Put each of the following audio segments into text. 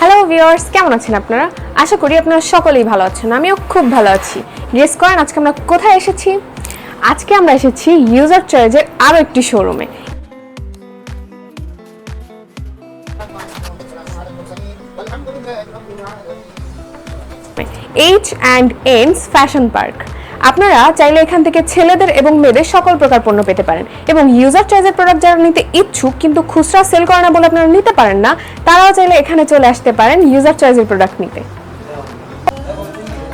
Hello viewers কেমন আছেন আপনারা? আশা করি আপনারা সকলেই ভালো আছেন। আমিও খুব ভালো আছি। গেস করেন, আজকে আমরা কোথায় এসেছি? আজকে আমরা এসেছি ইউজার চয়েসের আরও একটি শোরুমে এইচ অ্যান্ড এন্স ফ্যাশন পার্ক আপনারা চাইলে এখান থেকে ছেলেদের এবং মেয়েদের সকল প্রকার পণ্য পেতে পারেন। এবং ইউজার চয়েসের প্রোডাক্ট যারা নিতে ইচ্ছুক কিন্তু খুচরা সেল করে না বলে আপনারা নিতে পারেন না তারাও চাইলে এখানে চলে আসতে পারেন ইউজার চয়েসের প্রোডাক্ট নিতে।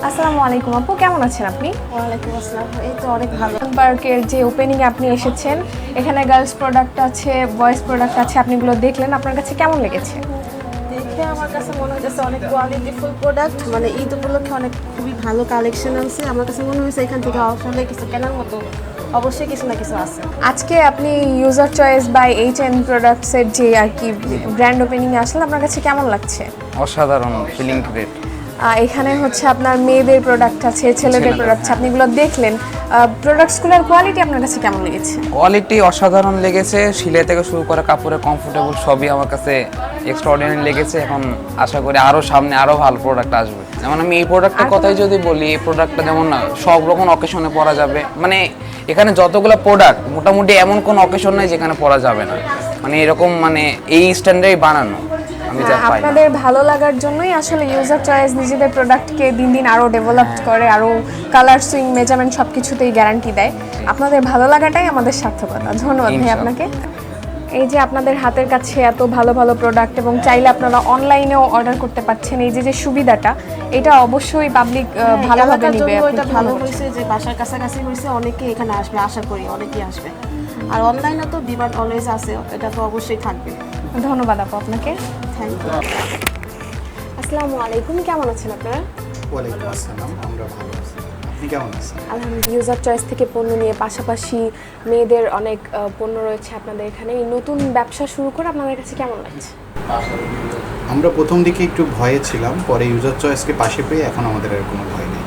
আসসালামু আলাইকুম আপু কেমন আছেন আপনি? ওয়ালাইকুম আসসালাম এই তো অনেক ভালো। পার্কের যে ওপেনিং আপনি এসেছেন এখানে গার্লস প্রোডাক্ট আছে বয়েজ প্রোডাক্ট আছে আপনি এগুলো দেখলেন আপনার কাছে কেমন লেগেছে? দেখে আমার কাছে মনে হচ্ছে অনেক কোয়ালিটিফুল প্রোডাক্ট মানে ঈদ উপলক্ষে অনেক খুবই ভালো কালেকশন আছে আমার কাছে মনে হয়েছে এখান থেকে আসলে কিছু কেনার মতো অবশ্যই কিছু না কিছু আছে। আজকে আপনি user choice by H N প্রোডাক্টসের যে আর কি ব্র্যান্ড ওপেনিং আসলে আপনার কাছে কেমন লাগছে? অসাধারণ ফিলিং গ্রেট এখানে হচ্ছে আপনার মেয়েদের প্রোডাক্ট আছে ছেলেদের প্রোডাক্ট আছে আপনি এগুলো দেখলেন। প্রোডাক্টসগুলোর কোয়ালিটি আপনার কাছে কেমন লেগেছে? কোয়ালিটি অসাধারণ লেগেছে। সিলাই থেকে শুরু করে কাপড়ের কমফোর্টেবল সবই আমার কাছে এক্সট্রাঅর্ডিনারি লেগেছে এখন আশা করি আরও সামনে আরও ভালো প্রোডাক্ট আসবে। যেমন আমি এই প্রোডাক্টের কথাই যদি বলি এই প্রোডাক্টটা যেমন সব রকম অকেশনে পরা যাবে। মানে এখানে যতগুলো প্রোডাক্ট মোটামুটি এমন কোনো অকেশন নাই যেখানে পরা যাবে না। মানে এরকম মানে এই স্ট্যান্ডার্ডই বানানো আমি আপনাদের ভালো লাগার জন্যই আসলে ইউজার চয়েস নিজেদের প্রোডাক্টকে দিন দিন আরও ডেভেলপ করে আরও কালার সুইং মেজারমেন্ট সব কিছুতেই গ্যারান্টি দেয় আপনাদের ভালো লাগাটাই আমাদের সার্থকতা। ধন্যবাদ ভাই আপনাকে। এই যে আপনাদের হাতের কাছে এত ভালো ভালো প্রোডাক্ট এবং চাইলে আপনারা অনলাইনেও অর্ডার করতে পারছেন এই যে যে সুবিধাটা এটা অবশ্যই পাবলিক ভালোভাবে এলাকার নিবে এটা ভালো হয়েছে যে বাসার কাছাকাছি হয়েছে অনেকেই এখানে আসবে আশা করি অনেকেই আসবে। আর অনলাইনে তো ডিমান্ড অলওয়েজ আছে এটা তো অবশ্যই থাকবে। ধন্যবাদ আপু আপনাকে। থ্যাংক ইউ আসসালামু আলাইকুম কেমন আছেন আপনারা? ওয়ালাইকুম আসসালাম আমরা ভালো আছি। আপনি কেমন আছেন? আলহামদুলিল্লাহ ইউজার চয়েস থেকে পণ্য নিয়ে পাশাপাশি মেয়েদের অনেক পণ্য রয়েছে আপনাদের এখানে। এই নতুন ব্যবসা শুরু করে আপনাদের কাছে কেমন লাগছে? আমরা প্রথম দিকে একটু ভয়ে ছিলাম পরে ইউজার চয়েসকে পাশে পেয়ে এখন আমাদের আর কোনো ভয় নেই।